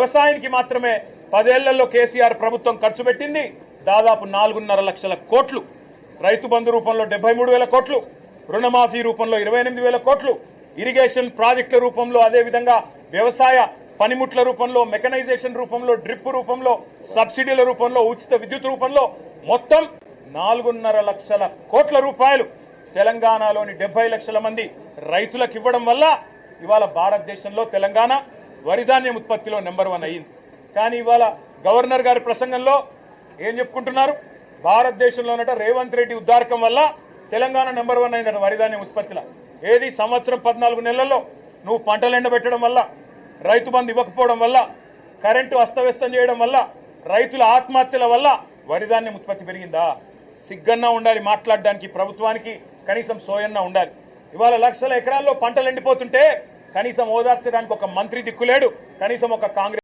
వ్యవసాయానికి మాత్రమే పదేళ్ళలో కేసీఆర్ ప్రభుత్వం ఖర్చు పెట్టింది. దాదాపు నాలుగున్నర లక్షల కోట్లు. రైతు బంధు రూపంలో డెబ్బై మూడు వేల కోట్లు. రుణమాఫీ రూపంలో ఇరవై ఎనిమిది వేల కోట్లు. ఇరిగేషన్ ప్రాజెక్టుల రూపంలో అదేవిధంగా వ్యవసాయ పనిముట్ల రూపంలో మెకనైజేషన్ రూపంలో డ్రిప్ రూపంలో సబ్సిడీల రూపంలో ఉచిత విద్యుత్ రూపంలో మొత్తం నాలుగున్నర లక్షల కోట్ల రూపాయలు. తెలంగాణలోని డెబ్బై లక్షల మంది రైతులకు ఇవ్వడం వల్ల ఇవాళ భారతదేశంలో తెలంగాణ వరిధాన్యం ఉత్పత్తిలో నెంబర్ వన్ అయ్యింది. కానీ ఇవాళ గవర్నర్ గారి ప్రసంగంలో ఏం చెప్పుకుంటున్నారు? భారతదేశంలోనట రేవంత్ రెడ్డి ఉద్దారకం వల్ల తెలంగాణ నెంబర్ వన్ అయిందట వరిధాన్యం ఉత్పత్తిలో. ఏది సంవత్సరం పద్నాలుగు నెలల్లో నువ్వు పంటలు ఎండబెట్టడం వల్ల రైతు బంధు ఇవ్వకపోవడం వల్ల కరెంటు అస్తవ్యస్తం చేయడం వల్ల రైతుల ఆత్మహత్యల వల్ల వరిధాన్యం ఉత్పత్తి పెరిగిందా? సిగ్గన్నా ఉండాలి మాట్లాడడానికి ప్రభుత్వానికి కనీసం సోయన్నా ఉండాలి. ఇవాళ లక్షల ఎకరాల్లో పంటలు ఎండిపోతుంటే కనీసం ఓదార్చడానికి ఒక మంత్రి దిక్కులేడు కనీసం ఒక కాంగ్రెస్